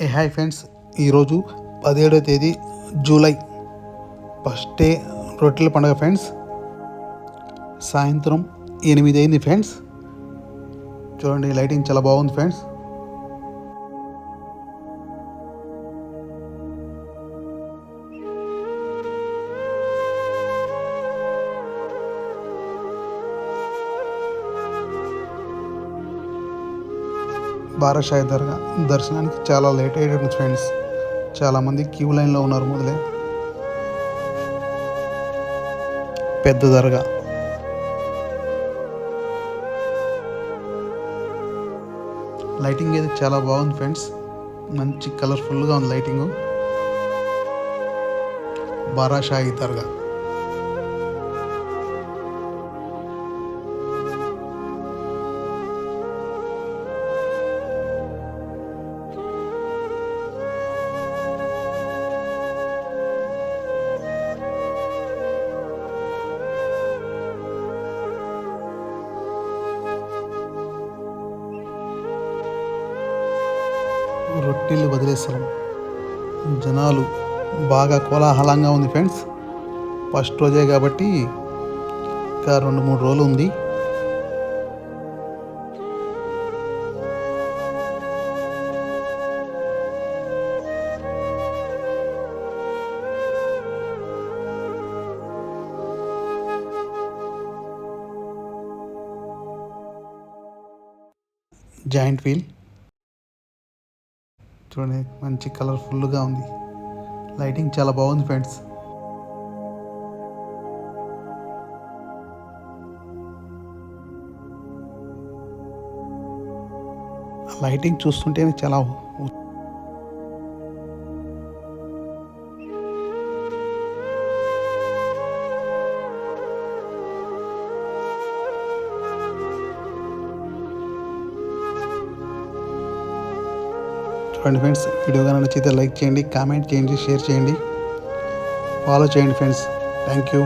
ఏ hi friends. ఈరోజు పదిహేడో తేదీ జూలై. ఫస్ట్ డే రొట్టెల పండుగ ఫ్రెండ్స్. సాయంత్రం ఎనిమిది అయింది ఫ్రెండ్స్. చూడండి లైటింగ్ చాలా బాగుంది ఫ్రెండ్స్. బారాషాయి దర్గా దర్శనానికి చాలా లేట్ అయ్యాడు ఫ్రెండ్స్ చాలామంది క్యూ లైన్లో ఉన్నారు మొదలే. పెద్ద దర్గా. లైటింగ్ అయితే చాలా బాగుంది ఫ్రెండ్స్ మంచి కలర్ఫుల్గా ఉంది లైటింగ్ బారాషాయి దర్గా. రొట్టెలు వదిలేసాం జనాలు బాగా కోలాహలంగా ఉంది ఫ్రెండ్స్. ఫస్ట్ రోజే కాబట్టి ఇంకా రెండు మూడు రోజులు ఉంది. Giant wheel. చూడండి మంచి కలర్ఫుల్గా ఉంది. లైటింగ్ చాలా బాగుంది ఫ్రెండ్స్ లైటింగ్ చూస్తుంటేనే చాలా చూడండి ఫ్రెండ్స్ వీడియో కానీ నచ్చితే లైక్ చేయండి కామెంట్ చేయండి షేర్ చేయండి. ఫాలో చేయండి ఫ్రెండ్స్. Thank you